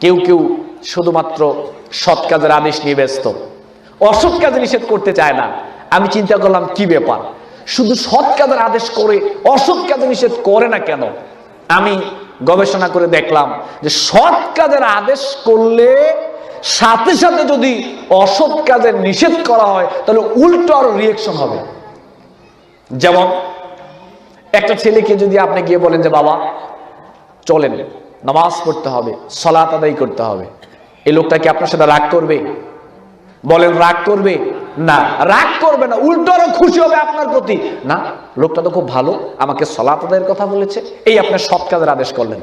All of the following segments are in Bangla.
কেউ কেউ শুধুমাত্র সৎ কাজের আদেশ নিয়ে ব্যস্ত। অসৎ কাজে নিষেধ করতে চায় না। আমি চিন্তা করলাম, কি ব্যাপার? শুধু সৎ কাজের আদেশ করে অসৎ কাজে নিষেধ করে না কেন? আমি গবেষণা করে দেখলাম যে সৎ কাজের আদেশ করলে সাথে সাথে যদি অসৎ কাজের নিষেধ করা হয়, তাহলে উল্টো আরও রিয়েকশন হবে। যেমন, একটা ছেলেকে যদি আপনি গিয়ে বলেন যে, বাবা, চলেন। নামাজ পড়তে হবে, সলাত আদায় করতে হবে। এই লোকটা কি আপনার সাথে রাগ করবে? বলেন, রাগ করবে? না, রাগ করবে না, উল্টো আরও খুশি হবে আপনার প্রতি। না, লোকটা তো খুব ভালো, আমাকে সলাত আদায়ের কথা বলেছে, এই আপনার সৎ কাজের আদেশ করলেন।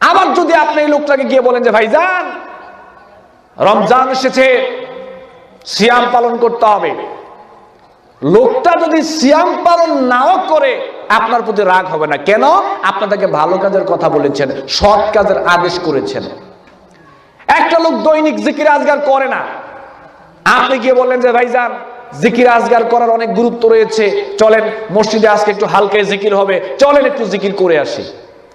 আবার যদি আপনি এই লোকটাকে গিয়ে বলেন যে, ভাইজান, রমজান এসেছে, সিয়াম পালন করতে হবে। লোকটা যদি সিয়াম পালন নাও করে আপনার প্রতি রাগ হবে না। কেন? আপনাদেরকে ভালো কাজের কথা বলেছেন, সৎ কাজের আদেশ করেছেন। একটা লোক দৈনিক জিকির আজগার করে না। আপনি গিয়ে বললেন যে, ভাইজান, জিকির আজগার করার অনেক গুরুত্ব রয়েছে। চলেন, মসজিদে আজকে একটু হালকায় জিকির হবে। চলেন একটু জিকির করে আসি।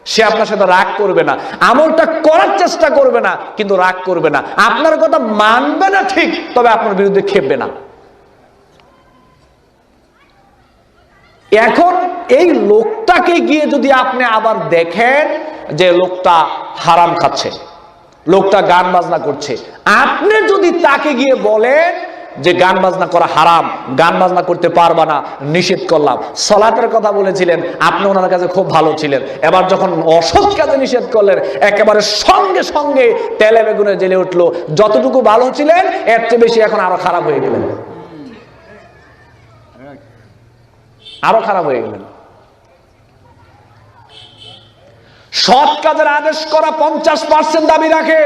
সে আপনার সাথে রাগ করবে না। আমলটা করার চেষ্টা করবে না, কিন্তু রাগ করবে না। আপনার কথা মানবে না ঠিক, তবে আপনার বিরুদ্ধে খেপবে না। এখন এই লোকটাকে গিয়ে যদি আপনি আবার দেখেন যে লোকটা হারাম খাচ্ছে, লোকটা গান বাজনা করছে, আপনি যদি তাকে গিয়ে বলেন যে গান বাজনা করা হারাম, গান বাজনা করতে পারবা না, নিষেধ করলাম। সলাতের কথা বলেছিলেন, আপনি ওনার কাছে খুব ভালো ছিলেন। এবার যখন অসৎ কাজে নিষেধ করলেন, একেবারে সঙ্গে সঙ্গে তেলে বেগুনে জেলে উঠল। যতটুকু ভালো ছিলেন, এর চেয়ে বেশি এখন আরও খারাপ হয়ে গেলেন। আরও খারাপ হয়ে গেলেন। সৎ কাজের আদেশ করা পঞ্চাশ পার্সেন্ট দাবি রাখে।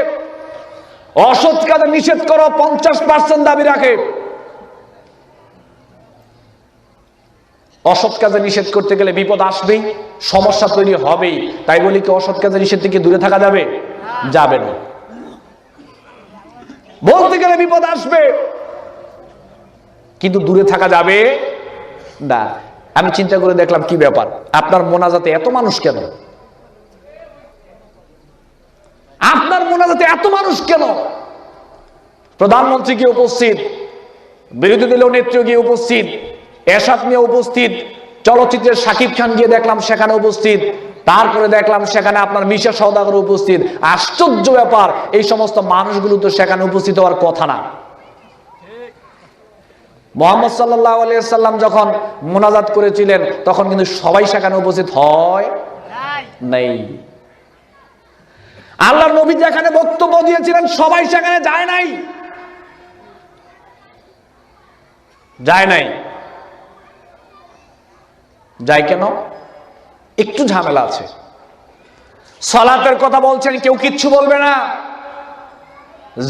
অসৎ কাজে নিষেধ করা পঞ্চাশ পার্সেন্ট দাবি রাখে। অসৎ কাজে নিষেধ করতে গেলে বিপদ আসবেই, সমস্যা তৈরি হবেই। তাই বলি কি, অসৎ কাজে নিষেধ থেকে দূরে থাকা যাবে? যাবে না। বলতে গেলে বিপদ আসবে, কিন্তু দূরে থাকা যাবে না। আমি চিন্তা করে দেখলাম কি ব্যাপার। আপনার মোনাজাতে এত মানুষ কেন? আপনার মোনাজাতে এত মানুষ কেন? প্রধানমন্ত্রী গিয়ে উপস্থিত বিরোধী দলীয় নেত্রী গিয়ে উপস্থিত এরশাদ মিয়া উপস্থিত চলচ্চিত্রের সাকিব খান গিয়ে দেখলাম সেখানে উপস্থিত তারপরে দেখলাম সেখানে আপনার মিশা সৌদাগর উপস্থিত। আশ্চর্য ব্যাপার এই সমস্ত মানুষগুলো তো সেখানে উপস্থিত হওয়ার কথা না। মোহাম্মদ সাল্লাহ আলিয়াল্লাম যখন মোনাজাত করেছিলেন তখন কিন্তু সবাই সেখানে উপস্থিত হয় নেই। আল্লাহ নবী যেখানে বক্তব্য দিয়েছিলেন, সবাই সেখানে যায় নাই। যায় নাই। যায় কেন? একটু ঝামেলা আছে। সলাতের কথা বলছেন, কেউ কিচ্ছু বলবে না।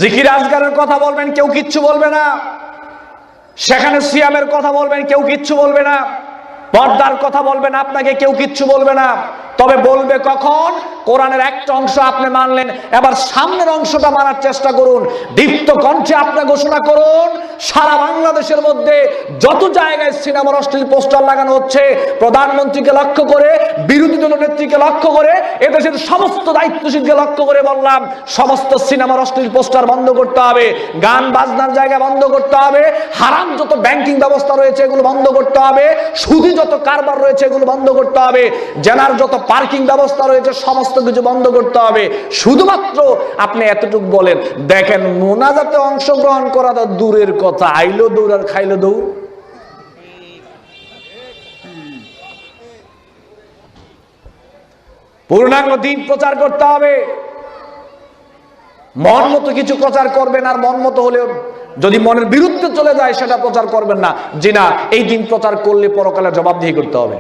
জিকির আজগারের কথা বলবেন, কেউ কিচ্ছু বলবে না। সেখানে সিয়ামের কথা বলবেন, কেউ কিচ্ছু বলবে না। পর্দার কথা বলবেন, আপনাকে কেউ কিচ্ছু বলবে না। তবে বলবে কখন? কোরআনের একটা অংশ আপনি মানলেন, এবার সামনের অংশটা মানার চেষ্টা করুন। দীপ্ত কণ্ঠে আপনি ঘোষণা করুন, সারা বাংলাদেশের মধ্যে যত জায়গায় সিনেমার অশ্লীল পোস্টার লাগানো হচ্ছে, প্রধানমন্ত্রীকে লক্ষ্য করে, বিরোধী দল নেত্রীকে লক্ষ্য করে, এদেশের সমস্ত দায়িত্বশীলকে লক্ষ্য করে বললাম, সমস্ত সিনেমার অশ্লীল পোস্টার বন্ধ করতে হবে, গান বাজনার জায়গা বন্ধ করতে হবে, হারাম যত ব্যাংকিং ব্যবস্থা রয়েছে এগুলো বন্ধ করতে হবে, সুদি যত কারবার রয়েছে এগুলো বন্ধ করতে হবে জেনার যত পার্কিং ব্যবস্থা রয়েছে, সমস্ত কিছু বন্ধ করতে হবে। শুধুমাত্র আপনি এতটুকু বলেন, দেখেন মোনাজাতে অংশগ্রহণ করা তো দূরের কথা। আইলো দৌড় আর খাইলো দৌড়। পূর্ণাঙ্গ দিন প্রচার করতে হবে। মন মতো কিছু প্রচার করবেন আর মন মতো হলেও যদি মনের বিরুদ্ধে চলে যায়, সেটা প্রচার করবেন না। যে না, এই দিন প্রচার করলে পরকালে জবাবদিহি করতে হবে।